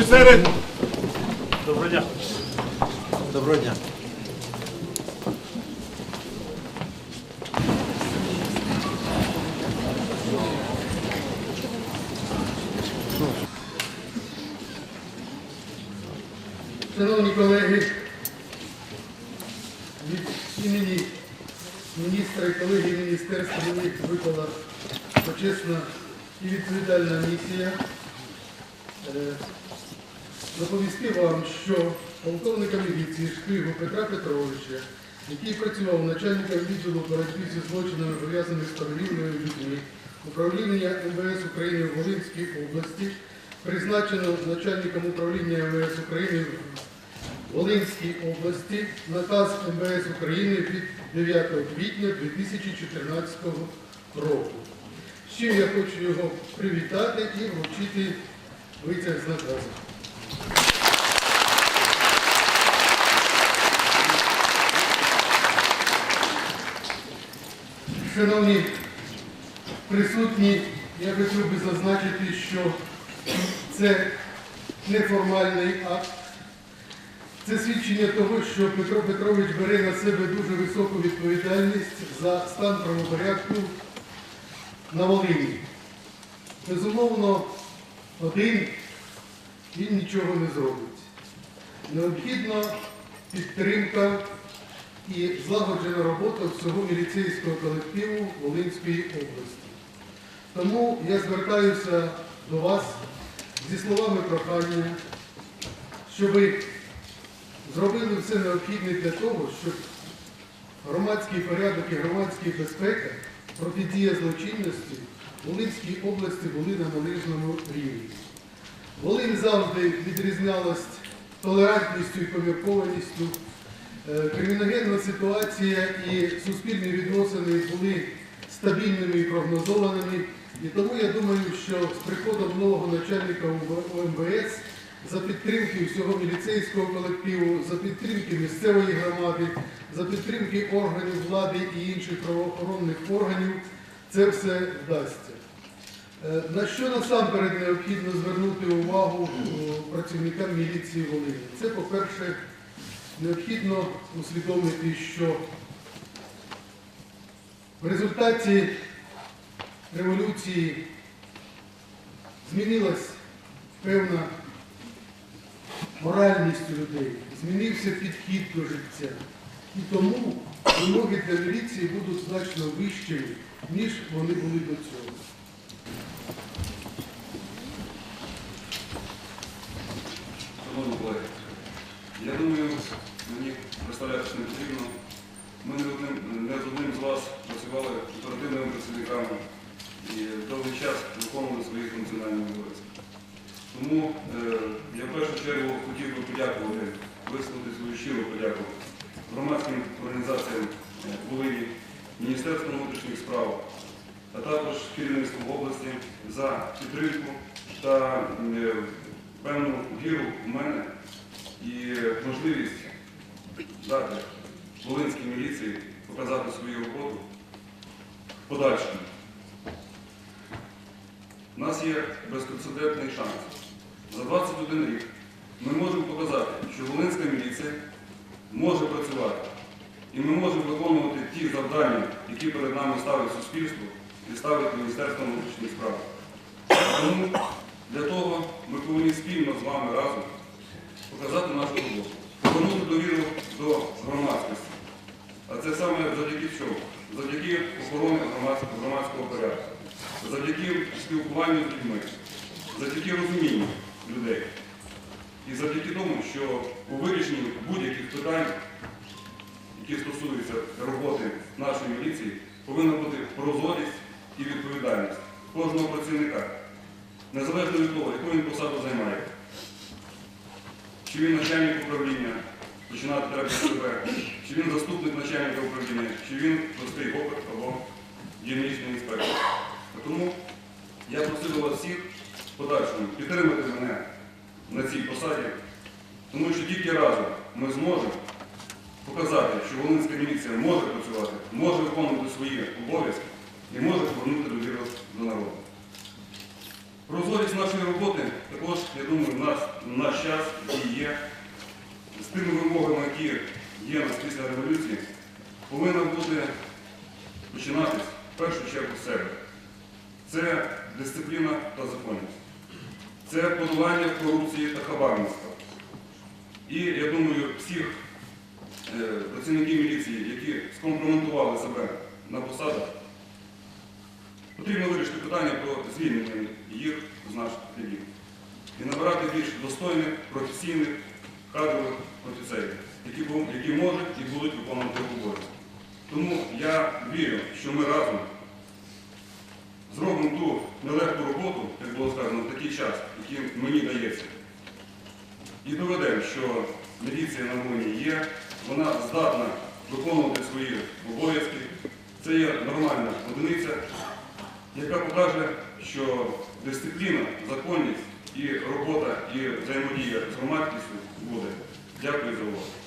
Офіцери! Доброго дня. Доброго дня. Шановні колеги, від імені міністра і колеги міністерства мені випала почесна і відповідальна місія е, доповісти вам, що полковника міліції Шкригу Петра Петровича, який працював начальником відділу боротьби зі злочинами, пов'язаними з торгівлею людьми, управління МВС України в Волинській області, призначено начальником управління МВС України в Волинській області наказ МВС України від 9 квітня 2014 року. З чим я хочу його привітати і вручити витяг з наказу. Шановні присутні, я хотів би зазначити, що це неформальний акт. Це свідчення того, що Петро Петрович бере на себе дуже високу відповідальність за стан правопорядку на Волині. Безумовно, один він нічого не зробить. Необхідна підтримка і злагоджена робота всього міліцейського колективу Волинської області. Тому я звертаюся до вас зі словами прохання, щоб ви зробили все необхідне для того, щоб громадський порядок і громадська безпека, протидія злочинності в Волинській області були на належному рівні. Волинь завжди відрізнялась толерантністю і поміркованістю. Е, Криміногенна ситуація і суспільні відносини були стабільними і прогнозованими. І тому я думаю, що з приходом нового начальника ОМВС за підтримки всього міліцейського колективу, за підтримки місцевої громади, за підтримки органів влади і інших правоохоронних органів, це все вдасться. Е, На що насамперед необхідно звернути увагу працівникам міліції Волині? Це, по-перше, необхідно усвідомити, що в результаті революції змінилась певна моральність людей, змінився підхід до життя. І тому вимоги для міліції будуть значно вищими, ніж вони були до цього. Я думаю, мені представлятися не потрібно. Ми не, одним, не з одним з вас працювали оперативними працівниками і довгий час виконували свої функціональні обов'язки. Тому е, я в першу чергу хотів би подякувати, висловити свою щиру подяку громадським організаціям е, Волині, Міністерству внутрішніх справ, а також керівництву області за підтримку та е, певну віру в мене і можливість дати Волинській міліції показати свою роботу в подальшому. У нас є безпрецедентний шанс. За 21 рік ми можемо показати, що Волинська міліція може працювати. І ми можемо виконувати ті завдання, які перед нами ставить суспільство і ставить Міністерство внутрішніх справ. Тому для того ми повинні спільно з вами разом показати нашу роботу, повернути довіру до громадськості. А це саме завдяки чому? Завдяки громадського, громадського порядку, завдяки спілкуванню з людьми, завдяки розумінню людей. І завдяки тому, що у вирішенні будь-яких питань, які стосуються роботи нашої міліції, повинна бути прозорість і відповідальність кожного працівника, незалежно від того, яку він посаду займає. Чи він начальник управління, починати треба з себе, чи він заступник начальника управління, чи він простий опит або дільничний інспектор. Тому я просив вас всіх подальшому підтримати мене на цій посаді, тому що тільки разом ми зможемо показати, що Волинська міліція може працювати, може виконувати свої обов'язки і може повернути довіру до народу. Прозорість нашої роботи також, я думаю, в нас в наш час, який є, з тими вимогами, які є нас після революції, повинна бути починатись в першу чергу з себе. Це дисципліна та законність. Це подолання корупції та хабарництва. І я думаю, всіх е, працівників міліції, які скомпрометували себе на посадах, потрібно вирішити питання про звільнення їх з наших рядів і набирати більш достойних, професійних, кадрових офіцерів, які можуть і будуть виконувати обов'язки. Тому я вірю, що ми разом такий мені дається. І доведемо, що міліція на Волині є, вона здатна виконувати свої обов'язки. Це є нормальна одиниця, яка покаже, що дисципліна, законність і робота, і взаємодія з громадськістю буде. Дякую за увагу.